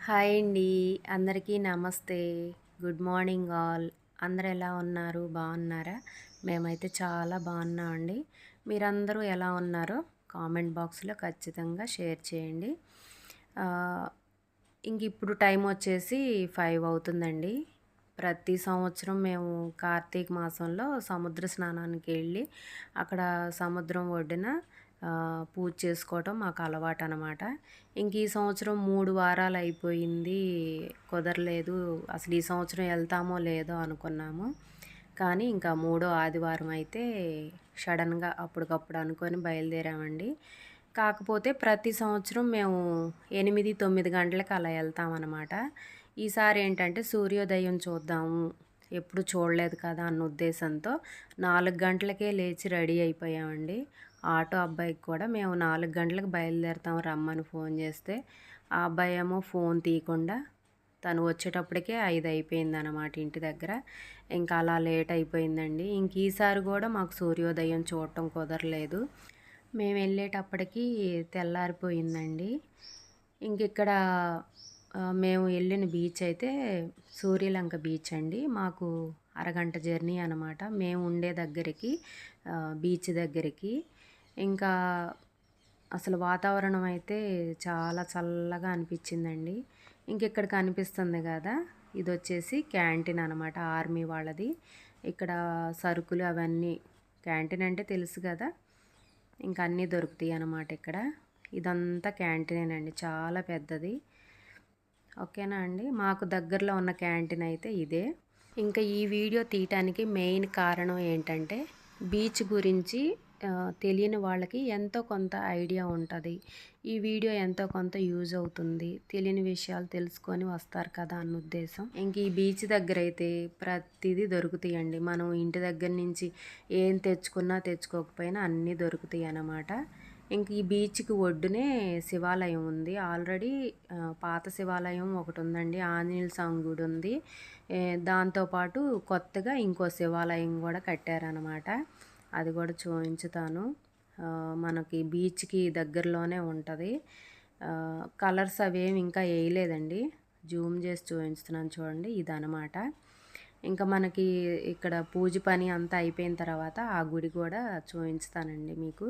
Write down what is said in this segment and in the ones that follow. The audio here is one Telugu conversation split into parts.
హాయ్ అండి. అందరికీ నమస్తే. Good morning all. అందరు ఎలా ఉన్నారు? బాగున్నారా? మేమైతే చాలా బాగున్నామండి. మీరందరూ ఎలా ఉన్నారో కామెంట్ బాక్స్లో ఖచ్చితంగా షేర్ చేయండి. ఇంక ఇప్పుడు టైం వచ్చేసి ఫైవ్ అవుతుందండి. ప్రతి సంవత్సరం మేము కార్తీక మాసంలో సముద్ర స్నానానికి వెళ్ళి అక్కడ సముద్రం ఒడ్డున పూజ చేసుకోవటం మాకు అలవాటు అనమాట ఇంక ఈ సంవత్సరం మూడు వారాలు అయిపోయింది కుదరలేదు. అసలు ఈ సంవత్సరం వెళ్తామో లేదో అనుకున్నాము. కానీ ఇంకా మూడో ఆదివారం అయితే సడన్గా అప్పటికప్పుడు అనుకొని బయలుదేరామండి. కాకపోతే ప్రతి సంవత్సరం మేము ఎనిమిది తొమ్మిది గంటలకు అలా వెళ్తామన్నమాట ఈసారి ఏంటంటే సూర్యోదయం చూద్దాము ఎప్పుడు చూడలేదు కదా అన్న ఉద్దేశంతో నాలుగు గంటలకే లేచి రెడీ అయిపోయామండి. ఆటో అబ్బాయికి కూడా మేము నాలుగు గంటలకు బయలుదేరతాం రమ్మని ఫోన్ చేస్తే. ఆ అబ్బాయి ఏమో ఫోన్ తీయకుండా తను వచ్చేటప్పటికే ఐదు అయిపోయింది అనమాట ఇంటి దగ్గర. ఇంకా అలా లేట్ అయిపోయిందండి. ఇంక ఈసారి కూడా మాకు సూర్యోదయం చూడటం కుదరలేదు. మేము వెళ్ళేటప్పటికి తెల్లారిపోయిందండి. ఇంక ఇక్కడ మేము వెళ్ళిన బీచ్ అయితే సూర్యలంక బీచ్ అండి. మాకు అరగంట జర్నీ అనమాట మేము ఉండే దగ్గరికి బీచ్ దగ్గరికి. ఇంకా అసలు వాతావరణం అయితే చాలా చల్లగా అనిపించిందండి. ఇంక ఇక్కడ కనిపిస్తుంది కదా ఇది వచ్చేసి క్యాంటీన్ అనమాట ఆర్మీ వాళ్ళది. ఇక్కడ సరుకులు అవన్నీ క్యాంటీన్ అంటే తెలుసు కదా ఇంకా అన్నీ దొరుకుతాయి అన్నమాట ఇక్కడ. ఇదంతా క్యాంటీనేనండి చాలా పెద్దది. ఓకేనా అండి? మాకు దగ్గరలో ఉన్న క్యాంటీన్ అయితే ఇదే. ఇంకా ఈ వీడియో తీయటానికి మెయిన్ కారణం ఏంటంటే బీచ్ గురించి తెలియని వాళ్ళకి ఎంతో కొంత ఐడియా ఉంటుంది. ఈ వీడియో ఎంతో కొంత యూజ్ అవుతుంది. తెలియని విషయాలు తెలుసుకొని వస్తారు కదా అన్న ఉద్దేశం. ఇంక ఈ బీచ్ దగ్గర అయితే ప్రతిదీ దొరుకుతాయండి. మనం ఇంటి దగ్గర నుంచి ఏం తెచ్చుకున్నా తెచ్చుకోకపోయినా అన్నీ దొరుకుతాయి అన్నమాట. ఇంక ఈ బీచ్కి ఒడ్డునే శివాలయం ఉంది. ఆల్రెడీ పాత శివాలయం ఒకటి ఉందండి. ఆంజనేయ స్వామి గుడి ఉంది. దాంతోపాటు కొత్తగా ఇంకో శివాలయం కూడా కట్టారనమాట అది కూడా చూపించుతాను మనకి బీచ్కి దగ్గరలోనే ఉంటుంది. కలర్స్ అవేమి ఇంకా వేయలేదండి. జూమ్ చేసి చూపించుతున్నాను చూడండి ఇదనమాట ఇంకా మనకి ఇక్కడ పూజ పని అంతా అయిపోయిన తర్వాత ఆ గుడి కూడా చూపించుతానండి మీకు.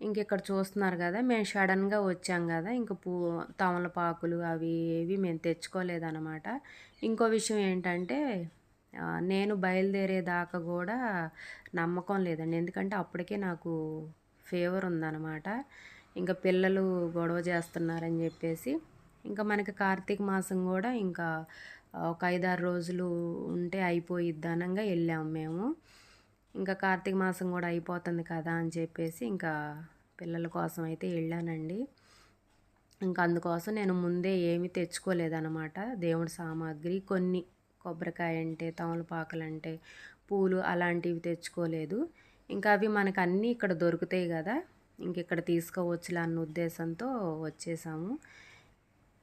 ఇంక ఇక్కడ చూస్తున్నారు కదా మేము సడన్గా వచ్చాం కదా ఇంక పూ తమలపాకులు అవి ఏవి మేము తెచ్చుకోలేదన్నమాట. ఇంకో విషయం ఏంటంటే నేను బయలుదేరేదాకా కూడా నమ్మకం లేదండి. ఎందుకంటే అప్పటికే నాకు ఫీవర్ ఉందన్నమాట. ఇంకా పిల్లలు గొడవ చేస్తున్నారని చెప్పేసి ఇంకా మనకి కార్తీక మాసం కూడా ఇంకా ఒక ఐదారు రోజులు ఉంటే అయిపోయిద్ది అనంగా వెళ్ళాము మేము. ఇంకా కార్తీక మాసం కూడా అయిపోతుంది కదా అని చెప్పేసి ఇంకా పిల్లల కోసం అయితే వెళ్ళానండి. ఇంకా అందుకోసం నేను ముందే ఏమీ తెచ్చుకోలేదన్నమాట. దేవుడి సామాగ్రి కొన్ని కొబ్బరికాయ అంటే తమలపాకులంటే పూలు అలాంటివి తెచ్చుకోలేదు. ఇంకా అవి మనకు అన్నీ ఇక్కడ దొరుకుతాయి కదా. ఇంక ఇక్కడ తీసుకోవచ్చులే అన్న ఉద్దేశంతో వచ్చేసాము.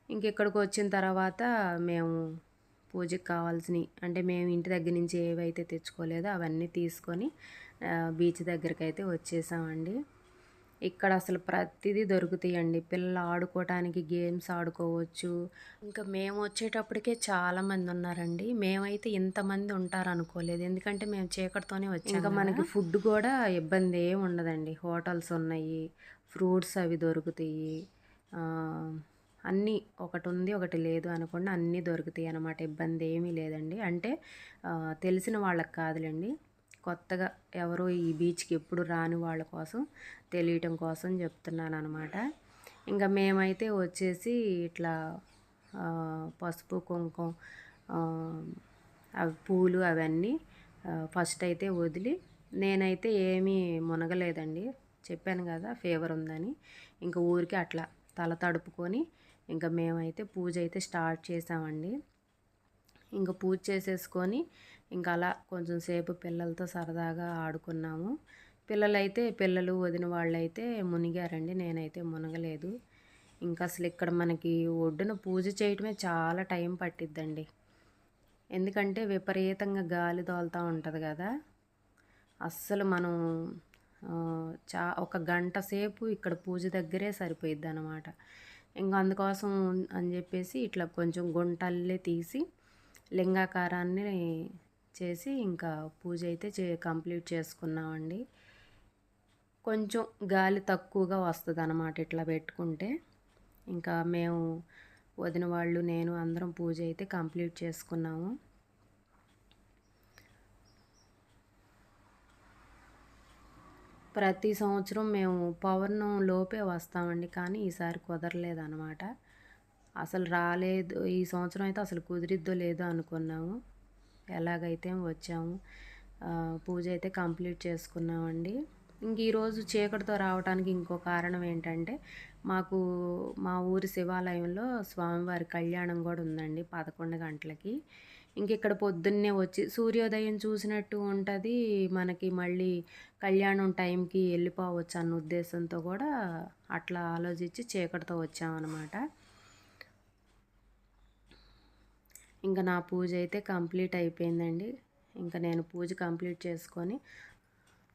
ఇంక ఇక్కడికి వచ్చిన తర్వాత మేము పూజకి కావాల్సినవి అంటే మేము ఇంటి దగ్గర నుంచి ఏవైతే తెచ్చుకోలేదో అవన్నీ తీసుకొని బీచ్ దగ్గరికి అయితే వచ్చేసామండి. ఇక్కడ అసలు ప్రతిదీ దొరుకుతాయండి. పిల్లలు ఆడుకోవటానికి గేమ్స్ ఆడుకోవచ్చు. ఇంకా మేము వచ్చేటప్పటికే చాలా మంది ఉన్నారండి. మేమైతే ఇంతమంది ఉంటారు అనుకోలేదు ఎందుకంటే మేము చీకటితోనే వచ్చాం ఇంకా మనకి ఫుడ్ కూడా ఇబ్బంది ఏమి ఉండదండి. హోటల్స్ ఉన్నాయి ఫ్రూట్స్ అవి దొరుకుతాయి. అన్నీ ఒకటి ఉంది ఒకటి లేదు అనకుండా అన్నీ దొరుకుతాయి అన్నమాట. ఇబ్బంది ఏమీ లేదండి. అంటే తెలిసిన వాళ్ళకి కాదులేండి. కొత్తగా ఎవరో ఈ బీచ్కి ఎప్పుడు రాని వాళ్ళ కోసం తెలియటం కోసం చెప్తున్నాను అనమాట ఇంకా మేమైతే వచ్చేసి ఇట్లా పసుపు కుంకుమ అవి పూలు అవన్నీ ఫస్ట్ అయితే వదిలి నేనైతే ఏమీ మునగలేదండి. చెప్పాను కదా ఫీవర్ ఉందని. ఇంకా ఊరికి అట్లా తల తడుపుకొని ఇంకా మేమైతే పూజ అయితే స్టార్ట్ చేసామండి. ఇంకా పూజ చేసేసుకొని ఇంకా అలా కొంచెం సేపు పిల్లలతో సరదాగా ఆడుకున్నాము. పిల్లలైతే పిల్లలు వదిన వాళ్ళైతే మునిగారండి. నేనైతే మునగలేదు. ఇంకా అసలు ఇక్కడ మనకి ఒడ్డున పూజ చేయటమే చాలా టైం పట్టిద్దండి. ఎందుకంటే విపరీతంగా గాలి తోలుతూ ఉంటుంది కదా. అస్సలు మనం చా ఒక గంట సేపు ఇక్కడ పూజ దగ్గరే సరిపోయిద్ది అనమాట ఇంకా అందుకోసం అని చెప్పేసి ఇట్లా కొంచెం గుంటల్లే తీసి లింగాకారాన్ని చేసి ఇంకా పూజ అయితే చే కంప్లీట్ చేసుకున్నామండి. కొంచెం గాలి తక్కువగా వస్తుంది అన్నమాట ఇట్లా పెట్టుకుంటే. ఇంకా మేము వదిన వాళ్ళు నేను అందరం పూజ అయితే కంప్లీట్ చేసుకున్నాము. ప్రతి సంవత్సరం మేము పౌర్ణం లోపే వస్తామండి కానీ ఈసారి కుదరలేదన్నమాట. అసలు రాలేదు ఈ సంవత్సరం అయితే అసలు కుదిరిద్దో లేదో అనుకున్నాము. ఎలాగైతే వచ్చాము పూజ అయితే కంప్లీట్ చేసుకున్నామండి. ఇంక ఈరోజు చీకటితో రావడానికి ఇంకో కారణం ఏంటంటే మాకు మా ఊరి శివాలయంలో స్వామివారి కళ్యాణం కూడా ఉందండి పదకొండు గంటలకి. ఇంక ఇక్కడ పొద్దున్నే వచ్చి సూర్యోదయం చూసినట్టు ఉంటుంది మనకి మళ్ళీ కళ్యాణం టైంకి వెళ్ళిపోవచ్చు అన్న ఉద్దేశంతో కూడా అట్లా ఆలోచించి చీకటితో వచ్చామన్నమాట. ఇంకా నా పూజ అయితే కంప్లీట్ అయిపోయిందండి. ఇంకా నేను పూజ కంప్లీట్ చేసుకొని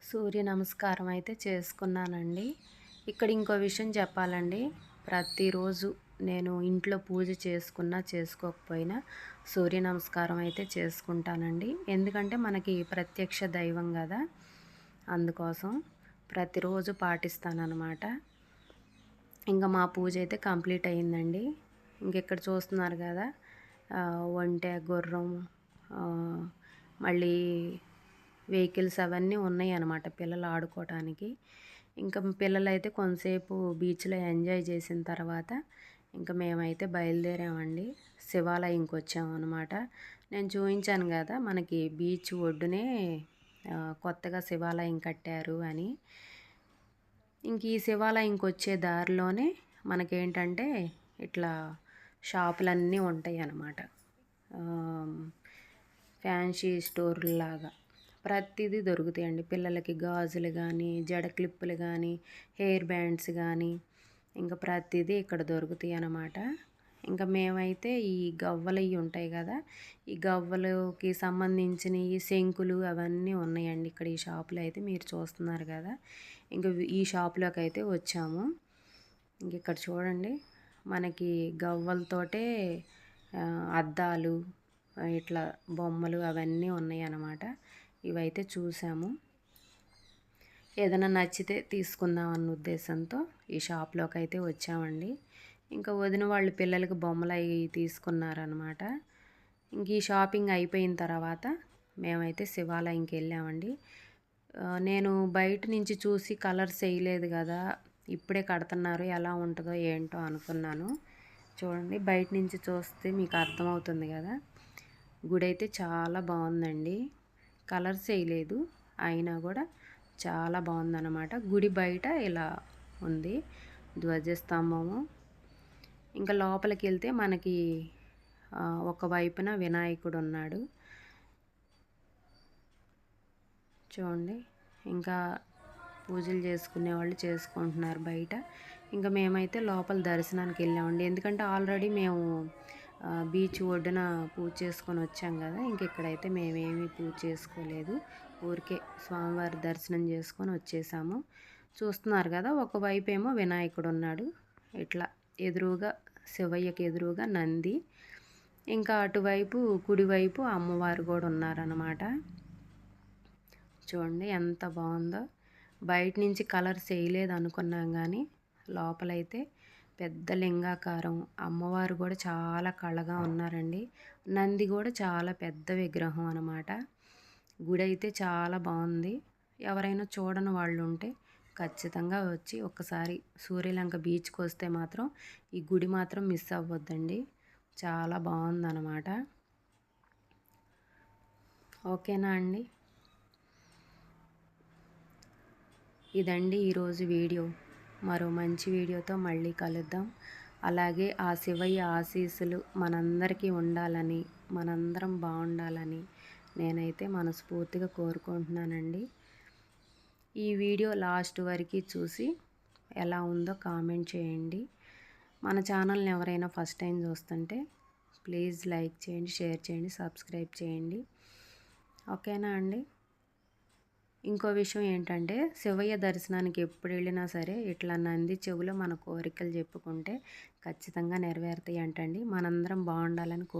సూర్య నమస్కారం అయితే చేసుకున్నానండి. ఇక్కడ ఇంకో విషయం చెప్పాలండి. ప్రతిరోజు నేను ఇంట్లో పూజ చేసుకున్నా చేసుకోకపోయినా సూర్య నమస్కారం అయితే చేసుకుంటానండి. ఎందుకంటే మనకి ప్రత్యక్ష దైవం కదా. అందుకోసం ప్రతిరోజు పాటిస్తానన్నమాట. ఇంకా మా పూజ అయితే కంప్లీట్ అయ్యిందండి ఇంకెక్కడ చూస్తున్నారు కదా? ఒంటె గుర్రం మళ్ళీ వెహికల్స్ అవన్నీ ఉన్నాయి అన్నమాట పిల్లలు ఆడుకోవటానికి. ఇంకా పిల్లలు అయితే కొంతసేపు బీచ్లో ఎంజాయ్ చేసిన తర్వాత ఇంకా మేమైతే బయలుదేరామండి. శివాలయంకి వచ్చాము అనమాట నేను చూపించాను కదా మనకి బీచ్ ఒడ్డునే కొత్తగా శివాలయం కట్టారు అని. ఇంక ఈ శివాలయంకి వచ్చే దారిలోనే మనకేంటంటే ఇట్లా షాపులన్నీ ఉంటాయి అన్నమాట ఫ్యాన్సీ స్టోర్లాగా ప్రతిదీ దొరుకుతాయండి. పిల్లలకి గాజులు కానీ జడ క్లిప్పులు కానీ హెయిర్ బ్యాండ్స్ కానీ ఇంకా ప్రతిదీ ఇక్కడ దొరుకుతాయి అన్నమాట ఇంకా మేమైతే ఈ గవ్వలు ఇవి ఉంటాయి కదా ఈ గవ్వలకి సంబంధించిన ఈ శంకులు అవన్నీ ఉన్నాయండి ఇక్కడ ఈ షాపులో అయితే మీరు చూస్తున్నారు కదా. ఇంకా ఈ షాప్లోకి అయితే వచ్చాము. ఇంక ఇక్కడ చూడండి మనకి గవ్వలతోటే అద్దాలు ఇట్లా బొమ్మలు అవన్నీ ఉన్నాయి అన్నమాట ఇవైతే చూసాము. ఏదైనా నచ్చితే తీసుకుందాం అన్న ఉద్దేశంతో ఈ షాప్లోకి అయితే వచ్చామండి. ఇంకా వదిన వాళ్ళు పిల్లలకి బొమ్మలు అవి తీసుకున్నారనమాట ఇంక ఈ షాపింగ్ అయిపోయిన తర్వాత మేమైతే శివాలయంకి వెళ్ళామండి. నేను బయట నుంచి చూసి కలర్స్ వేయలేదు కదా ఇప్పుడే కడుతున్నారు ఎలా ఉంటుందో ఏంటో అనుకున్నాను. చూడండి బయట నుంచి చూస్తే మీకు అర్థమవుతుంది కదా. గుడి అయితే చాలా బాగుందండి. కలర్స్ వేయలేదు అయినా కూడా చాలా బాగుందన్నమాట. గుడి బయట ఇలా ఉంది ధ్వజస్తంభము. ఇంకా లోపలికి వెళ్తే మనకి ఒక వైపున వినాయకుడు ఉన్నాడు. చూడండి ఇంకా పూజలు చేసుకునే వాళ్ళు చేసుకుంటున్నారు బయట. ఇంకా మేమైతే లోపల దర్శనానికి వెళ్ళామండి. ఎందుకంటే ఆల్రెడీ మేము బీచ్ ఒడ్డున పూజ చేసుకొని వచ్చాం కదా ఇంక ఇక్కడైతే మేమేమీ పూజ చేసుకోలేదు. ఊరికే స్వామివారి దర్శనం చేసుకొని వచ్చేసాము. చూస్తున్నారు కదా ఒకవైపు ఏమో వినాయకుడు ఉన్నాడు. ఇట్లా ఎదురుగా శివయ్యకి ఎదురుగా నంది. ఇంకా అటువైపు కుడివైపు అమ్మవారు కూడా ఉన్నారన్నమాట. చూడండి ఎంత బాగుందో. బయట నుంచి కలర్స్ వేయలేదు అనుకున్నాం కానీ లోపలైతే పెద్ద లింగాకారం. అమ్మవారు కూడా చాలా కళగా ఉన్నారండి. నంది కూడా చాలా పెద్ద విగ్రహం అనమాట గుడి అయితే చాలా బాగుంది. ఎవరైనా చూడని వాళ్ళు ఉంటే ఖచ్చితంగా వచ్చి ఒకసారి సూర్యలంక బీచ్కి వస్తే మాత్రం ఈ గుడి మాత్రం మిస్ అవ్వద్దండి. చాలా బాగుందన్నమాట. ఓకేనా అండి? ఇదండి ఈరోజు వీడియో. మరో మంచి వీడియోతో మళ్ళీ కలుద్దాం. అలాగే ఆ శివయ్య ఆశీస్సులు మనందరికీ ఉండాలని మనందరం బాగుండాలని నేనైతే మనస్ఫూర్తిగా కోరుకుంటున్నానండి. ఈ వీడియో లాస్ట్ వరకు చూసి ఎలా ఉందో కామెంట్ చేయండి. మన ఛానల్ని ఎవరైనా ఫస్ట్ టైం చూస్తుంటే ప్లీజ్ లైక్ చేయండి షేర్ చేయండి సబ్స్క్రైబ్ చేయండి. ఓకేనా అండి? ఇంకో విషయం ఏంటంటే శివయ్య దర్శనానికి ఎప్పుడు వెళ్ళినా సరే ఇట్లా నంది చెవులో మన కోరికలు చెప్పుకుంటే ఖచ్చితంగా నెరవేరుతాయి అంటండి మనందరం బాగుండాలని కోరు